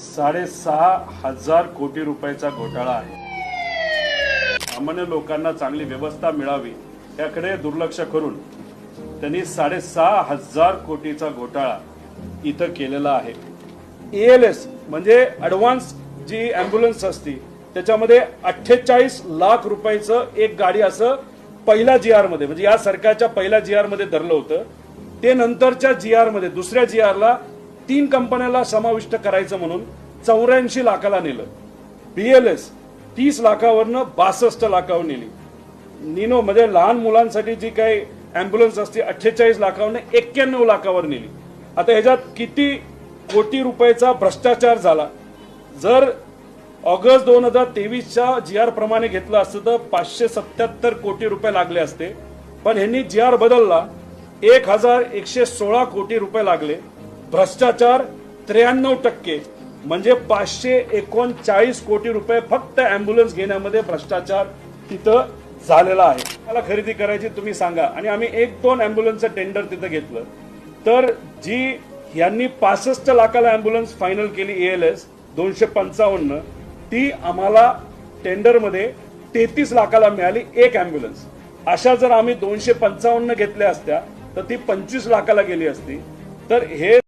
साडेसहा हजार कोटी रुपयाचा घोटाळा आहे. सामान्य लोकांना चांगली व्यवस्था मिळावी याकडे दुर्लक्ष करून त्यांनी साडेसहा हजार कोटीचा घोटाळा इथं केलेला आहे. एल एस म्हणजे ऍडव्हान्स जी अँब्युलन्स असती त्याच्यामध्ये अठ्ठेचाळीस लाख रुपयाचं एक गाडी असं पहिल्या जी मध्ये म्हणजे या सरकारच्या पहिल्या जी आरमध्ये धरलं होतं. ते नंतरच्या जी मध्ये दुसऱ्या जी आरला तीन कंपन्याला समाविष्ट करायचं म्हणून चौऱ्याऐंशी लाखाला नेलं. बीएलएस तीस लाखावरनं बासष्ट लाखावर नेली. निनो म्हणजे लहान मुलांसाठी जी काही अँब्युलन्स असते अठ्ठेचाळीस लाखावरनं एक्क्याण्णव लाखावर नेली. आता ह्याच्यात किती कोटी रुपयाचा भ्रष्टाचार झाला? जर ऑगस्ट दोन हजार तेवीसच्या जी आर प्रमाणे घेतलं असतं तर पाचशे सत्याहत्तर कोटी रुपये लागले असते. पण ह्यांनी जी आर बदलला. एक हजार एकशे सोळा कोटी रुपये लागले. भ्रष्टाचार त्र्याण्णव टक्के. म्हणजे पाचशे एकोणचाळीस कोटी रुपये फक्त अँब्युलन्स घेण्यामध्ये भ्रष्टाचार तिथं झालेला आहे. मला खरेदी करायची तुम्ही सांगा. आणि आम्ही एक दोन अँब्युलन्सचं टेंडर तिथं घेतलं. तर जी यांनी पासष्ट लाखाला अँब्युलन्स फायनल केली एल एस दोनशे पंचावन्न ती आम्हाला टेंडरमध्ये तेहतीस लाखाला मिळाली एक अँब्युलन्स अशा जर आम्ही दोनशे पंचावन्न घेतल्या असत्या तर ती पंचवीस लाखाला गेली असती. तर हे